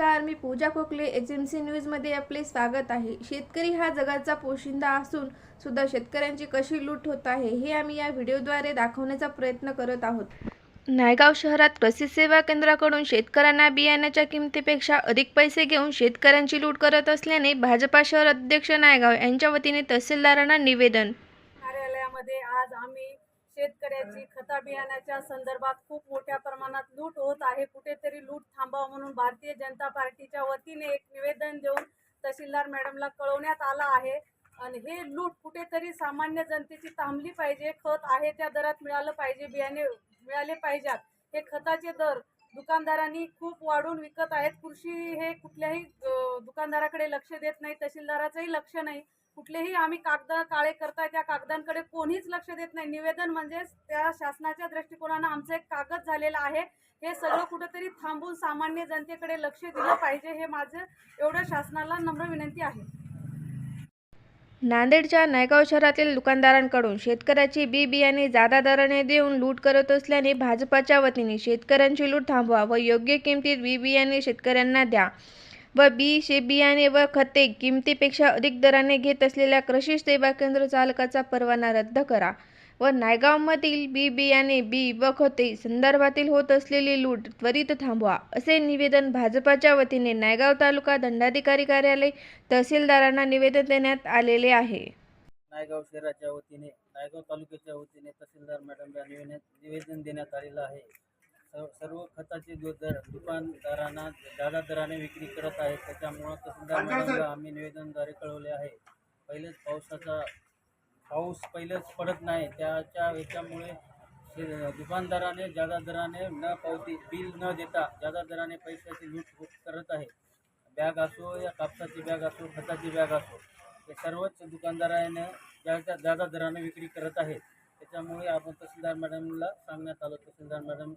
नमस्कार मी Pooja Khokale H M C न्यूजमध्ये आपले स्वागत आहे. शेतकरी हा जगाचा पोशिंदा असून सुद्धा शेतकऱ्यांची कशी लूट होत आहे हे आम्ही या व्हिडिओद्वारे दाखवण्याचा प्रयत्न करत आहोत. नायगाव शहरात कृषी सेवा केंद्राकडून शेतकऱ्यांना बियाण्याच्या किमतीपेक्षा अधिक पैसे घेऊन शेतकऱ्यांची लूट करत असल्याने भाजपा शहर अध्यक्ष नायगाव यांच्या वतीने तहसीलदारांना निवेदन. कार्यालयामध्ये आज आम्ही शेतकऱ्याची खता बियाण्याच्या संदर्भात खूप मोठ्या प्रमाणात लूट होत आहे. कुठेतरी लूट थांबावं म्हणून भारतीय जनता पार्टीच्या वतीने एक निवेदन देऊन तहसीलदार मॅडमला कळवण्यात आलं आहे. आणि हे लूट कुठेतरी सामान्य जनतेची थांबली पाहिजे. खत आहे त्या दरात मिळालं पाहिजे बियाणे मिळाले पाहिजेत. हे खताचे दर दुकानदारांनी खूप वाढून विकत आहेत. कृषी हे कुठल्याही दुकानदाराकडे लक्ष देत नाही तहसीलदाराचंही लक्ष नाही. कुठलेही आम्ही कागद काळे करताय त्या कागदांकडे कोणीच लक्ष देत नाही. निवेदन म्हणजेच त्या शासनाच्या दृष्टिकोनानं आमचं एक कागद झालेलं आहे. हे सगळं कुठंतरी थांबून सामान्य जनतेकडे लक्ष दिलं पाहिजे हे माझं एवढं शासनाला नम्र विनंती आहे. नांदेडच्या नायगाव शहरातील दुकानदारांकडून शेतकऱ्याची बी बियाणे जादा दराने देऊन लूट करत असल्याने भाजपाच्या वतीने शेतकऱ्यांची लूट थांबवा व योग्य किमतीत बी बियाणे शेतकऱ्यांना द्या. व बी शे बियाणे व खते किमतीपेक्षा अधिक दराने घेत असलेल्या कृषी सेवा केंद्र चालकाचा परवाना रद्द करा. व नायगावमधील बी बियाणे बी व खते संदर्भातील होत असलेली लूट त्वरित थांबवा असे निवेदन भाजपाच्या वतीने नायगाव तालुका दंडाधिकारी कार्यालय तहसीलदारांना निवेदन देण्यात आलेले आहे. नायगाव शहराच्या वतीने नायगाव तालुक्याच्या वतीने तहसीलदार मॅडमला निवेदन देण्यात आलेलं आहे. सर्व सर्व खताचे जो दर दुकानदारांना जादा दराने विक्री करत आहेत त्याच्यामुळं तहसीलदार मॅडमला आम्ही निवेदनद्वारे कळवले आहे. पहिलेच पावसाचा पाऊस पहिलेच पडत नाही त्याच्या याच्यामुळे दुकानदाराने जादा दराने न पावती बिल न देता जादा दराने पैशाची लूट करत आहे. बॅग असो या कापसाची बॅग असो खताची बॅग असो हे सर्वच दुकानदाराने जादा जादा दराने विक्री करत आहेत त्याच्यामुळे आपण तहसीलदार मॅडमला सांगण्यात आलं. तहसीलदार मॅडम